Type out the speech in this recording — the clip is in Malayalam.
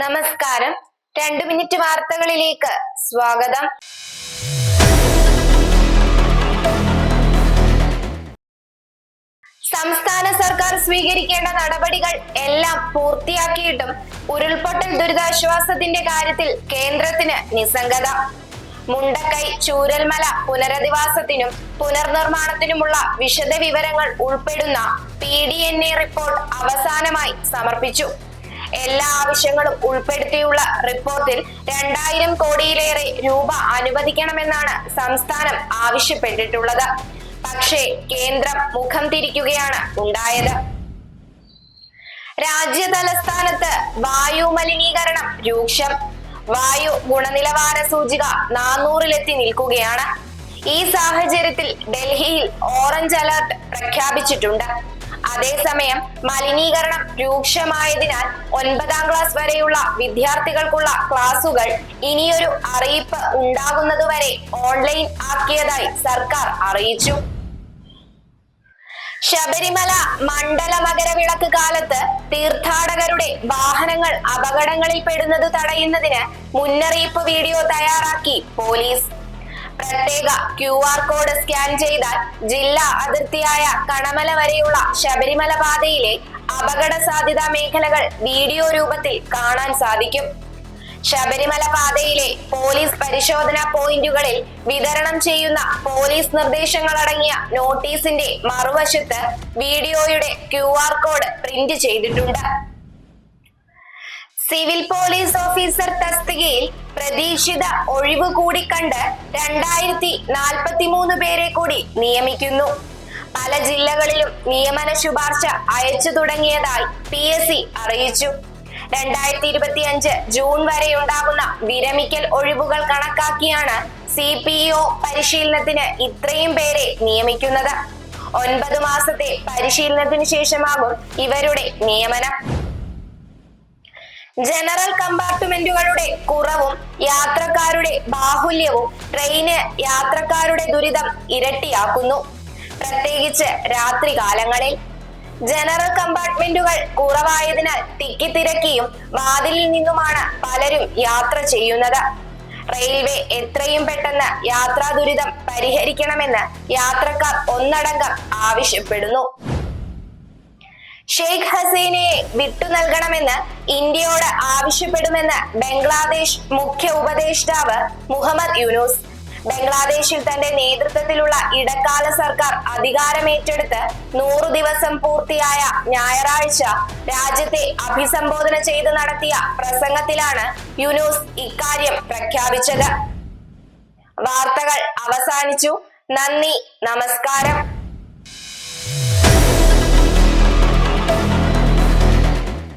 നമസ്കാരം. രണ്ടു മിനിറ്റ് വാർത്തകളിലേക്ക് സ്വാഗതം. സംസ്ഥാന സർക്കാർ സ്വീകരിക്കേണ്ട നടപടികൾ എല്ലാം പൂർത്തിയാക്കിയിട്ടും ഉരുൾപൊട്ടൽ ദുരിതാശ്വാസത്തിന്റെ കാര്യത്തിൽ കേന്ദ്രത്തിന് നിസ്സംഗത. മുണ്ടക്കൈ ചൂരൽമല പുനരധിവാസത്തിനും പുനർനിർമ്മാണത്തിനുമുള്ള വിശദ വിവരങ്ങൾ ഉൾപ്പെടുന്ന P D N A report അവസാനമായി സമർപ്പിച്ചു. എല്ലാ ആവശ്യങ്ങളും ഉൾപ്പെടുത്തിയുള്ള റിപ്പോർട്ടിൽ രണ്ടായിരം കോടിയിലേറെ രൂപ അനുവദിക്കണമെന്നാണ് സംസ്ഥാനം ആവശ്യപ്പെട്ടിട്ടുള്ളത്. പക്ഷേ കേന്ദ്രം മുഖം തിരിക്കുകയാണ് ഉണ്ടായത്. രാജ്യ തലസ്ഥാനത്ത് വായു മലിനീകരണം രൂക്ഷം. വായു ഗുണനിലവാര സൂചിക നാനൂറിലെത്തി നിൽക്കുകയാണ്. ഈ സാഹചര്യത്തിൽ ഡൽഹിയിൽ ഓറഞ്ച് അലർട്ട് പ്രഖ്യാപിച്ചിട്ടുണ്ട്. അതേസമയം മലിനീകരണം രൂക്ഷമായതിനാൽ ഒൻപതാം ക്ലാസ് വരെയുള്ള വിദ്യാർത്ഥികൾക്കുള്ള ക്ലാസുകൾ ഇനിയൊരു അറിയിപ്പ് ഉണ്ടാകുന്നതുവരെ ഓൺലൈൻ ആക്കിയതായി സർക്കാർ അറിയിച്ചു. ശബരിമല മണ്ഡല മകരവിളക്ക് കാലത്ത് തീർത്ഥാടകരുടെ വാഹനങ്ങൾ അപകടങ്ങളിൽ പെടുന്നത് തടയുന്നതിന് മുന്നറിയിപ്പ് വീഡിയോ തയ്യാറാക്കി പോലീസ്. പ്രത്യേക ക്യു ആർ കോഡ് സ്കാൻ ചെയ്താൽ ജില്ലാ അതിർത്തിയായ കണമല വരെയുള്ള ശബരിമല പാതയിലെ അപകട സാധ്യതാ മേഖലകൾ വീഡിയോ രൂപത്തിൽ കാണാൻ സാധിക്കും. ശബരിമല പാതയിലെ പോലീസ് പരിശോധനാ പോയിന്റുകളിൽ വിതരണം ചെയ്യുന്ന പോലീസ് നിർദ്ദേശങ്ങളടങ്ങിയ നോട്ടീസിന്റെ മറുവശത്ത് വീഡിയോയുടെ ക്യു കോഡ് പ്രിന്റ് ചെയ്തിട്ടുണ്ട്. സിവിൽ പോലീസ് ഓഫീസർ തസ്തികയിൽ പ്രതീക്ഷിത ഒഴിവ് കൂടി കണ്ട് രണ്ടായിരത്തി നാൽപ്പത്തി മൂന്ന് പേരെ കൂടി നിയമിക്കുന്നു. പല ജില്ലകളിലും നിയമന ശുപാർശ അയച്ചു തുടങ്ങിയതായി പി എസ് സി അറിയിച്ചു. രണ്ടായിരത്തി ഇരുപത്തി അഞ്ച് ജൂൺ വരെ ഉണ്ടാകുന്ന വിരമിക്കൽ ഒഴിവുകൾ കണക്കാക്കിയാണ് സി പി ഒ പരിശീലനത്തിന് ഇത്രയും പേരെ നിയമിക്കുന്നത്. ഒൻപത് മാസത്തെ പരിശീലനത്തിന് ശേഷമാകും ഇവരുടെ നിയമനം. ജനറൽ കമ്പാർട്ട്മെന്റുകളുടെ കുറവും യാത്രക്കാരുടെ ബാഹുല്യവും ട്രെയിന് യാത്രക്കാരുടെ ദുരിതം ഇരട്ടിയാക്കുന്നു. പ്രത്യേകിച്ച് രാത്രികാലങ്ങളിൽ. ജനറൽ കമ്പാർട്ട്മെന്റുകൾ കുറവായതിനാൽ തിക്കിത്തിരക്കിയും വാതിലിൽ നിന്നുമാണ് പലരും യാത്ര ചെയ്യുന്നത്. റെയിൽവേ എത്രയും പെട്ടെന്ന് യാത്രാ ദുരിതം പരിഹരിക്കണമെന്ന് യാത്രക്കാർ ഒന്നടങ്കം ആവശ്യപ്പെടുന്നു. ഷെയ്ഖ് ഹസീനയെ വിട്ടു നൽകണമെന്ന് ഇന്ത്യയോട് ആവശ്യപ്പെടുമെന്ന് ബംഗ്ലാദേശ് മുഖ്യ ഉപദേഷ്ടാവ് മുഹമ്മദ് യൂനുസ്. ബംഗ്ലാദേശിൽ തന്റെ നേതൃത്വത്തിലുള്ള ഇടക്കാല സർക്കാർ അധികാരമേറ്റെടുത്ത് നൂറു ദിവസം പൂർത്തിയായ ഞായറാഴ്ച രാജ്യത്തെ അഭിസംബോധന ചെയ്ത് നടത്തിയ പ്രസംഗത്തിലാണ് യുനൂസ് ഇക്കാര്യം പ്രഖ്യാപിച്ചത്. വാർത്തകൾ അവസാനിച്ചു. നന്ദി. നമസ്കാരം.